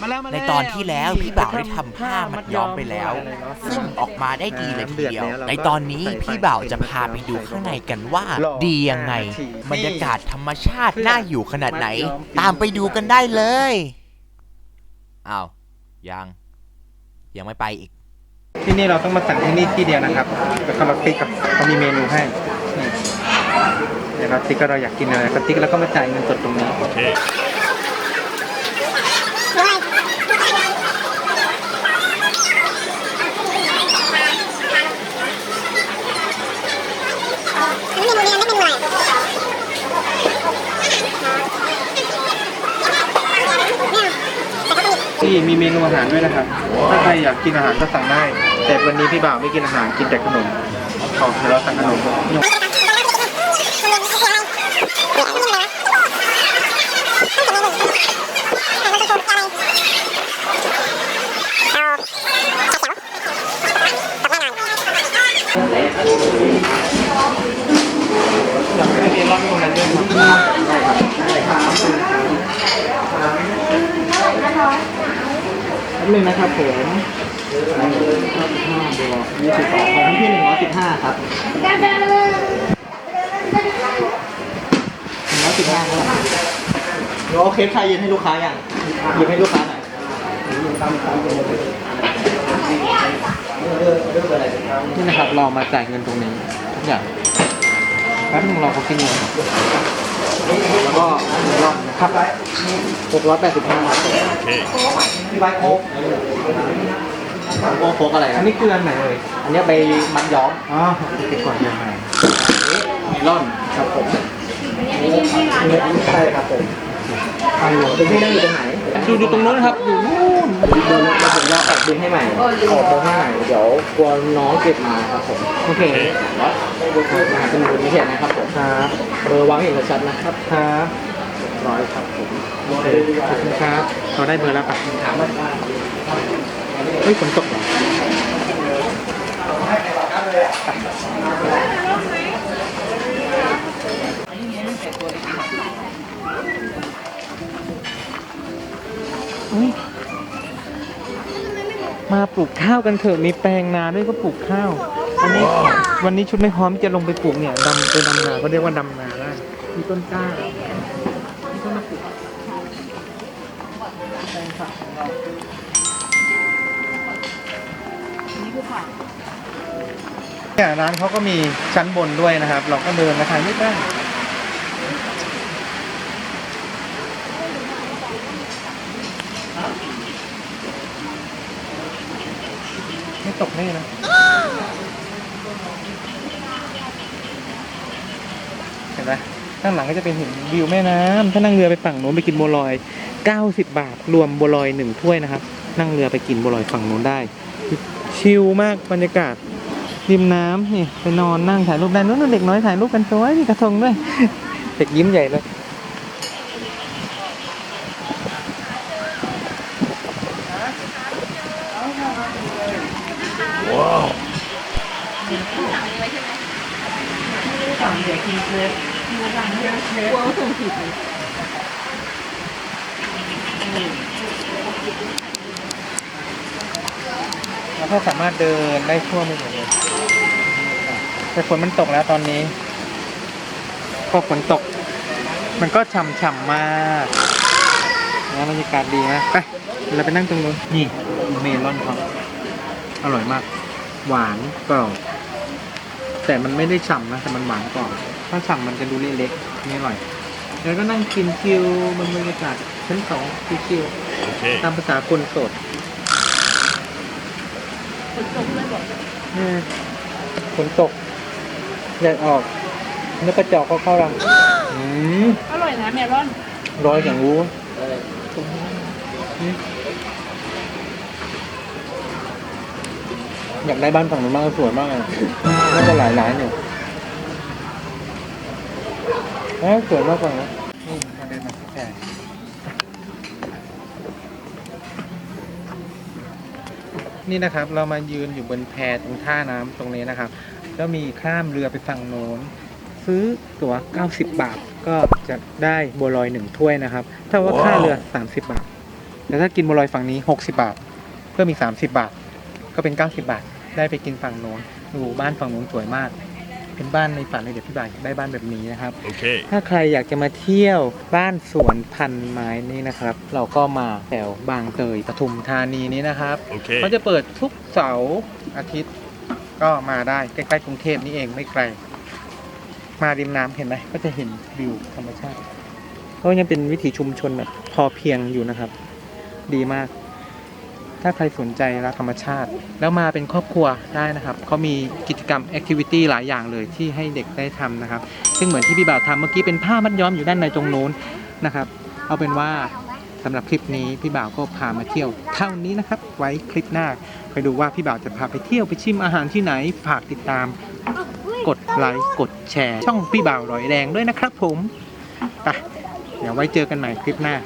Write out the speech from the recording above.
มาแล้วมาในแล้วตอนที่แล้วพี่บ่าวได้ทำผ้ามัดย้อมไปแล้ว ซึ่งออกมาได้ดีเลยทีเดียว ในตอนนี้พี่บ่าวจะพาไปดูข้างในกันว่า ดียังไง บรรยากาศธรรมชาติน่าอยู่ขนาดไหน ตามไปดูกันได้เลยอ้าวยัง ยังไม่ไปอีก ที่นี่เราต้องมาสั่งที่นี่ที่เดียวนะครับแล้วก็เราติ๊กกับเขามีเมนูให้นี่เดี๋ยวเราติ๊กก็เราอยากกินอะไรก็ติ๊กแล้วก็มาจ่ายเงินสดตรงนี้ ที่มีเมนูอาหารด้วยนะครับ ถ้าใครอยากกินอาหารก็สั่งได้ แต่วันนี้พี่บ่าวไม่กินอาหารกินแต่ขนมขอเดี๋ยวเราสั่งขนมยกอยากให้เรียนรอบตรงนั้นด้วยครับ หนึ่งนะครับผมยี่สิบสองของพี่หนึ่งร้อยสิบห้าครับหนึ่งร้อยสิบห้าครับเดี๋ยวเอาเค้กใครยืนให้ลูกค้าอย่างยืนให้ลูกค้าหน่อยนี่นะครับเรามาจ่ายเงินตรงนี้ทุกอย่างแป๊บนึงรอเขาคิดเงินรับแล้วก็รอบ ครับหกร้อยแปดสิบห้าครับพี่ไบค์โค้กโค้กโค้กอะไรอันนี้คืออันไหนเลยอันนี้ใบมัดย้อมอ๋อเก็บก่อนยังไงเมลอนครับผมใช่ครับผมทางหลวงเป็นที่นั่งอยู่ตรงไหนดูดูตรงนู้นครับอยู่นู่นเดี๋ยวเราผมจะออกบินให้ใหม่ออกบินให้ใหม่เดี๋ยวกลัวน้องเก็บมาครับผมโอเคแล้วดูคือมหาสมุทรนิเทศนะครับผมครับเบอร์วางเห็นชัดนะครับ ครับ ร้อยครับผมโอเคขอบคุณครับ เราได้เบอร์แล้วปะถามว่าเฮ้ยฝนตกเหรออุ๊ยมาปลูกข้าวกันเถอะมีแปลงนาด้วยก็ปลูกข้าวอันนี้วันนี้ชุดไม่พร้อมที่จะลงไปปลูกเนี่ยดำไปดำนาก็เรียกว่าดำนาได้มีต้นกล้า ผักของเราเนี่ยร้านเขาก็มีชั้นบนด้วยนะครับ เราก็เดินมาทางนี้ได้ไม่ตกแน่นะเห็นไหม ข้างหลังก็จะเป็นเห็นวิวแม่น้ำถ้านั่งเรือไปฝั่งโน้นไปกินบัวลอย 90 บาท รวมบัวลอยหนึ่งถ้วยนะครับ นั่งเรือไปกินบัวลอยฝั่งโน้นได้ ชิลมากบรรยากาศริมน้ำนี่ไปนอนนั่งถ่ายรูปได้นู้นเด็กน้อยถ่ายรูปกันสวยมีกระทงด้วยเด็กยิ้มใหญ่เลย แล้วก็สามารถเดินได้ทั่วไปหมดเลยแต่ฝนมันตกแล้วตอนนี้ พอฝนตก มันก็ฉ่ำๆมากนะบรรยากาศดีนะไปเราไปนั่งตรงนู้นนี่เมลอนครับอร่อยมาก หวานกรอบแต่มันไม่ได้ฉ่ำนะแต่มันหวานกรอบ ถ้าฉ่ำมันจะดูเล็กๆนี่อร่อย แล้วก็นั่งกินคิวบนบรรยากาศชั้นสองคิวๆตามภาษาคนโสดอืมฝนตกแดดออกนกกระจอกก็เข้ารังอืม อร่อยนะเมลอนร้อยอย่างรู้อืมอยากได้บ้านฝั่งนู้นมากสวยมากเลยน่าจะหลายล้านอยู่ เอ้ยสวยมากกว่านะนี่มาเดินมาที่แพรนี่นะครับ เรามายืนอยู่บนแพตรงท่าน้ำตรงนี้นะครับ แล้วมีข้ามเรือไปฝั่งโน้น ซื้อตั๋ว 90 บาท ก็จะได้บัวลอยหนึ่งถ้วยนะครับ ถ้าว่าค่าเรือ 30 บาท แต่ถ้ากินบัวลอยฝั่งนี้ 60 บาท เพิ่มอีก 30 บาท ก็เป็น 90 บาท ได้ไปกินฝั่งโน้นดูบ้านฝั่งโน้นสวยมาก เป็นบ้านในฝันเลยเดี๋ยวพี่บ่าวอยากได้บ้านแบบนี้นะครับ Okay. ถ้าใครอยากจะมาเที่ยวบ้านสวนพันไม้นี่นะครับ เราก็มาแถวบางเตยปทุมธานีนี้นะครับ Okay. เขาจะเปิดทุกเสาร์อาทิตย์ ก็มาได้ใกล้ๆกรุงเทพนี่เองไม่ไกล มาริมน้ำเห็นไหมก็จะเห็นวิวธรรมชาติก็ยังเป็นวิถีชุมชนแบบพอเพียงอยู่นะครับ ดีมาก ถ้าใครสนใจรักธรรมชาติ แล้วมาเป็นครอบครัวได้นะครับเขามีกิจกรรมแอคทิวิตี้หลายอย่างเลยที่ให้เด็กได้ทำนะครับ ซึ่งเหมือนที่พี่บ่าวทำเมื่อกี้เป็นผ้ามัดย้อมอยู่ด้านในตรงนู้นนะครับ เอาเป็นว่าสำหรับคลิปนี้พี่บ่าวก็พามาเที่ยวเท่านี้นะครับ ไว้คลิปหน้าไปดูว่าพี่บ่าวจะพาไปเที่ยวไปชิมอาหารที่ไหนฝากติดตาม กดไลค์กดแชร์ ช่องพี่บ่าวรอยแรงด้วยนะครับผมไปเดี๋ยวไว้เจอกันใหม่คลิปหน้า